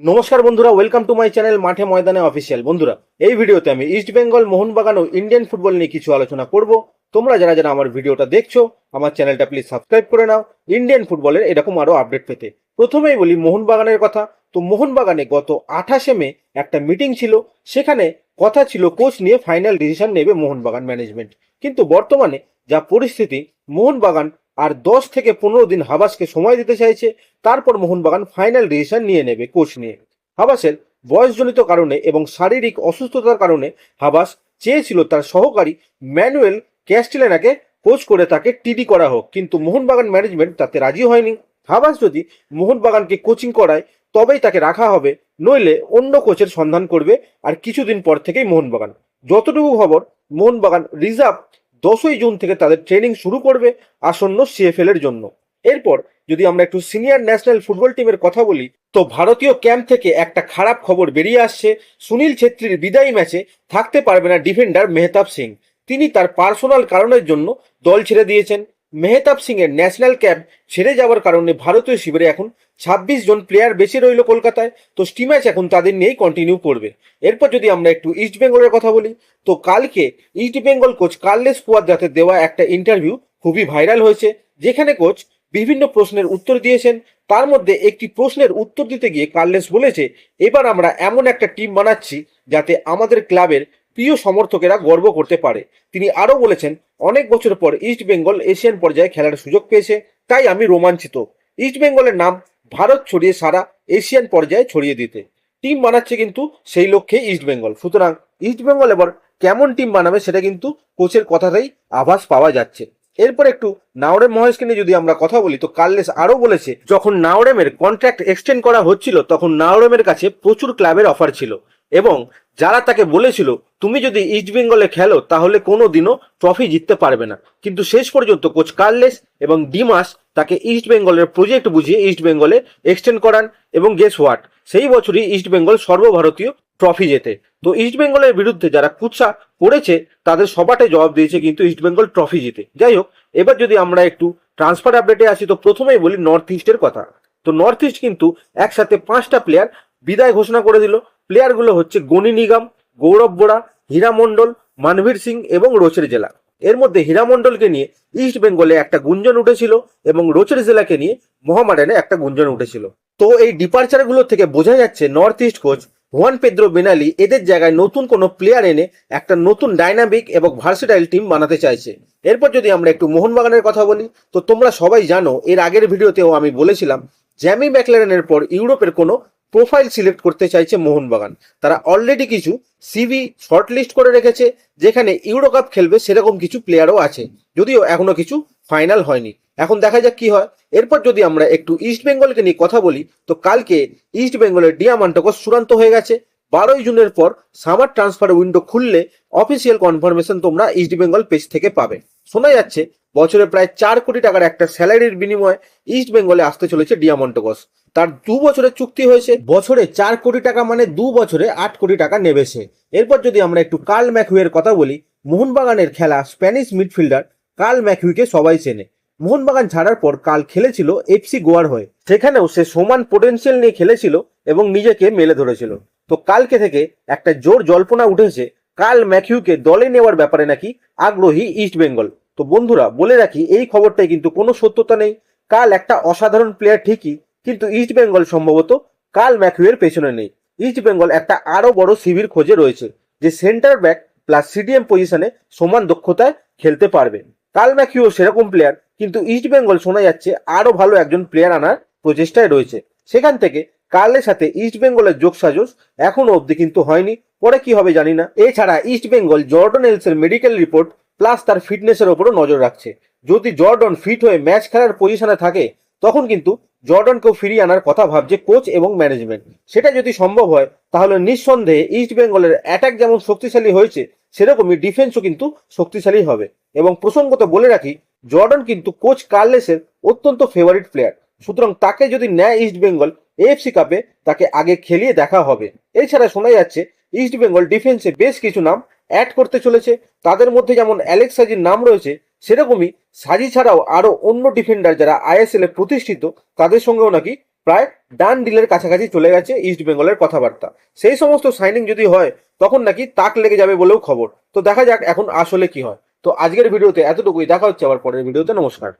নমস্কার বন্ধুরা welcome to my channel মাঠে ময়দানে অফিসিয়াল বন্ধুরা, এই ভিডিওতে আমি ইস্ট বেঙ্গল মোহনবাগান ও ইন্ডিয়ান ফুটবল নিয়ে কিছু আলোচনা করব। তোমরা যারা যারা আমার ভিডিওটা দেখছ, আমার চ্যানেলটা প্লিজ সাবস্ক্রাইব করে নাও। ইন্ডিয়ান ফুটবলের এরকম আরও আপডেট পেতে। প্রথমেই বলি মোহনবাগানের কথা। তো মোহনবাগানে গত আঠাশে মে একটা মিটিং ছিল। সেখানে কথা ছিল কোচ নিয়ে ফাইনাল ডিসিশন নেবে মোহনবাগান ম্যানেজমেন্ট কিন্তু বর্তমানে যা পরিস্থিতি, মোহনবাগান আর দশ থেকে পনেরো দিন হাবাসকে সময় দিতে চাইছে, তারপর মোহনবাগান ফাইনাল ডিসিশন নিয়ে নেবে কোচ নিয়ে। হাবাসের বয়সজনিত কারণে এবং শারীরিক অসুস্থতার কারণে হাবাস চেয়েছিল তার সহকারী ম্যানুয়েল ক্যাস্টিলেনাকে কোচ করে তাকে টিডি করা হোক, কিন্তু মোহনবাগান ম্যানেজমেন্ট তাতে রাজি হয়নি। হাবাস যদি মোহনবাগানকে কোচিং করায়, তবেই তাকে রাখা হবে, নইলে অন্য কোচের সন্ধান করবে, আর কিছুদিন পর থেকেই মোহনবাগান। যতটুকু খবর, মোহনবাগান রিজার্ভ দশই জুন থেকে তাদের ট্রেনিং শুরু করবে আসন্ন সিএফএল এর জন্য। এরপর যদি আমরা একটু সিনিয়র ন্যাশনাল ফুটবল টিমের কথা বলি, তো ভারতীয় ক্যাম্প থেকে একটা খারাপ খবর বেরিয়ে আসছে। সুনীল ছেত্রীর বিদায়ী ম্যাচে থাকতে পারবে না ডিফেন্ডার মেহতাব সিং। তিনি তার পার্সোনাল কারণের জন্য দল ছেড়ে দিয়েছেন। মেহতাব সিং এর ন্যাশনাল ক্যাম্প ছেড়ে যাওয়ার কারণে ভারতীয় শিবিরে এখন ছাব্বিশ জন প্লেয়ার বেশি রইল কলকাতায়। তো স্টিম্যাচ এখন তাদের নিয়েই কন্টিনিউ করবে। এরপর যদি আমরা একটু ইস্ট বেঙ্গলের কথা বলি, তো কালকে ইস্ট বেঙ্গল কোচ কার্লেস পুয়াদ্রাতে দেওয়া একটা ইন্টারভিউ খুবই ভাইরাল হয়েছে, যেখানে কোচ বিভিন্ন প্রশ্নের উত্তর দিয়েছেন। তার মধ্যে একটি প্রশ্নের উত্তর দিতে গিয়ে কার্লেস বলেছে, এবার আমরা এমন একটা টিম বানাচ্ছি যাতে আমাদের ক্লাবের প্রিয় সমর্থকেরা গর্ব করতে পারে। তিনি আরও বলেছেন, অনেক বছর পর ইস্ট বেঙ্গল এশিয়ান পর্যায়ে খেলার সুযোগ পেয়েছে, তাই আমি রোমাঞ্চিত। ইস্ট বেঙ্গলের নাম ভারত ছড়িয়ে সারা এশিয়ান পর্যায়ে ছড়িয়ে দিতে। টিম বানাচ্ছে কিন্তু সেই লক্ষ্যে ইস্ট বেঙ্গল সুতরাং ইস্ট বেঙ্গল এবার কেমন টিম বানাবে সেটা কিন্তু কোচের কথাতেই আভাস পাওয়া যাচ্ছে। এরপর একটু নাওরেম মহেশকে নিয়ে যদি আমরা কথা বলি, তো কার্লেস আরও বলেছে, যখন নাওরেমের কন্ট্রাক্ট এক্সটেন্ড করা হচ্ছিল, তখন নাওরেমের কাছে প্রচুর ক্লাবের অফার ছিল। এবং যারা তাকে বলেছিল, তুমি যদি ইস্ট বেঙ্গলে খেলো, তাহলে কোনো দিনও ট্রফি জিততে পারবে না। কিন্তু শেষ পর্যন্ত কোচ কার্লেস এবং ডিমাস তাকে ইস্ট বেঙ্গলের প্রজেক্ট বুঝিয়ে ইস্ট বেঙ্গলে এক্সটেন্ড করান এবং গেস হোয়াট সেই বছরই ইস্ট বেঙ্গল সর্বভারতীয় ট্রফি জেতে। তো ইস্ট বেঙ্গলের বিরুদ্ধে যারা কুৎসা করেছে তাদের সবাটাই জবাব দিয়েছে কিন্তু ইস্ট বেঙ্গল ট্রফি জিতে। যাই হোক, এবার যদি আমরা একটু ট্রান্সফার আপডেটে আসি, তো প্রথমেই বলি নর্থ ইস্টের কথা। তো নর্থ ইস্ট কিন্তু একসাথে পাঁচটা প্লেয়ার বিদায় ঘোষণা করে দিল। প্লেয়ারগুলো হচ্ছে গণি নিগম, গৌরব বোরা হীরা মণ্ডল মানভীর সিং এবং রোচের জেলা। এর মধ্যে হীরা মণ্ডলকে নিয়ে ইস্ট বেঙ্গলে একটা গুঞ্জন উঠেছিল এবং রোচের জেলাকে নিয়ে মোহামেডানে একটা গুঞ্জন উঠেছিল। তো এই ডিপার্চারগুলো থেকে বোঝা যাচ্ছে North East coach Juan Pedro Benali এদের জায়গায় নতুন কোনো প্লেয়ার এনে একটা নতুন ডাইনামিক এবং ভার্সেটাইল টিম বানাতে চাইছে। এরপর যদি আমরা একটু মোহনবাগানের কথা বলি, তো তোমরা সবাই জানো, এর আগের ভিডিওতেও আমি বলেছিলাম, জ্যামি ম্যাকলারেনের পর ইউরোপের কোনো প্রোফাইল সিলেক্ট করতে চাইছে মোহনবাগান। তারা অলরেডি কিছু সিভি শর্টলিস্ট করে রেখেছে, যেখানে ইউরো কাপ খেলবে সেরকম কিছু প্লেয়ারও আছে। যদিও এখনও কিছু ফাইনাল হয়নি। এখন দেখা যাক কি হয়। এরপর যদি আমরা একটু ইস্ট বেঙ্গলকে নিয়ে কথা বলি, তো কালকে ইস্ট বেঙ্গলের ডিয়ামান্টকস চূড়ান্ত হয়ে গেছে। বারোই জুনের পর সামার ট্রান্সফার উইন্ডো খুললে অফিসিয়াল কনফার্মেশন তোমরা ইস্ট বেঙ্গল পেজ থেকে পাবে। শোনা যাচ্ছে, বছরে প্রায় চার কোটি টাকার একটা স্যালারির বিনিময়ে ইস্ট বেঙ্গলে আসতে চলেছে ডিয়ামন্টকস তার দু বছরের চুক্তি হয়েছে। বছরে চার কোটি টাকা মানে দু বছরে আট কোটি টাকা নেবে সে। এরপর যদি আমরা একটু কার্ল ম্যাকুয়ের কথা বলি, মোহনবাগানের খেলা স্প্যানিশ মিডফিল্ডার কার্ল ম্যাকুইকে সবাই চেনে। মোহনবাগান ছাড়ার পর কাল খেলেছিল এফসি গোয়ার হয়ে। সেখানেও সে সমান পোটেনশিয়াল নিয়ে খেলেছিল এবং নিজেকে মেলে ধরেছিল। তো কালকে থেকে একটা জোর জল্পনা উঠেছে কাল ম্যাথিউকে দলে নেওয়ার ব্যাপারে নাকি আগ্রহী ইস্ট বেঙ্গল। তো বন্ধুরা, বলে রাখি, এই খবরটাই কিন্তু কোনো সত্যতা নেই। কাল একটা অসাধারণ প্লেয়ার ঠিকই কিন্তু ইস্ট বেঙ্গল সম্ভবত কাল ম্যাথিউয়ের পেছনে নেই। ইস্ট বেঙ্গল একটা আরও বড় শিবির খোঁজে রয়েছে, যে সেন্টার ব্যাক প্লাস সিডিএম পজিশনে সমান দক্ষতায় খেলতে পারবে। কাল ম্যাকিও সেরকম প্লেয়ার কিন্তু ইস্ট বেঙ্গল শোনা যাচ্ছে আরও ভালো একজন প্লেয়ার আনার প্রচেষ্টায় রয়েছে। সেখান থেকে কার্লের সাথে ইস্ট বেঙ্গলের যোগসাজস এখনও অবধি কিন্তু হয়নি। পরে কি হবে জানি না। এছাড়া ইস্ট বেঙ্গল জর্ডন এলসের মেডিকেল রিপোর্ট প্লাস তার ফিটনেসের ওপরও নজর রাখছে। যদি জর্ডন ফিট হয়ে ম্যাচ খেলার পজিশনে থাকে, তখন কিন্তু জর্ডনকেও ফিরিয়ে আনার কথা ভাবছে কোচ এবং ম্যানেজমেন্ট। সেটা যদি সম্ভব হয়, তাহলে নিঃসন্দেহে ইস্ট বেঙ্গলের অ্যাটাক যেমন শক্তিশালী হয়েছে, সেরকমই ডিফেন্সও কিন্তু শক্তিশালী হবে। এবং প্রসঙ্গত বলে রাখি, জর্ডন কিন্তু কোচ কার্লেসের অত্যন্ত ফেভারিট প্লেয়ার সুতরাং তাকে যদি নেয় ইস্ট বেঙ্গল এএফসি কাপে তাকে আগে খেলিয়ে দেখা হবে। এছাড়া শোনা যাচ্ছে, ইস্ট বেঙ্গল ডিফেন্সে বেশ কিছু নাম অ্যাড করতে চলেছে। তাদের মধ্যে যেমন অ্যালেক্স সাজির নাম রয়েছে, সেরকমই সাজি ছাড়াও আরও অন্য ডিফেন্ডার যারা আইএসএল এ প্রতিষ্ঠিত, তাদের সঙ্গেও নাকি প্রায় ডান ডিলের কাছাকাছি চলে গেছে ইস্ট বেঙ্গলের কথাবার্তা। সেই সমস্ত সাইনিং যদি হয়, তখন নাকি তাক লেগে যাবে বলেও খবর। তো দেখা যাক এখন আসলে কি হয়। তো আজকের ভিডিওতে এতটুকুই। দেখা হচ্ছে আবার পরের ভিডিওতে। নমস্কার।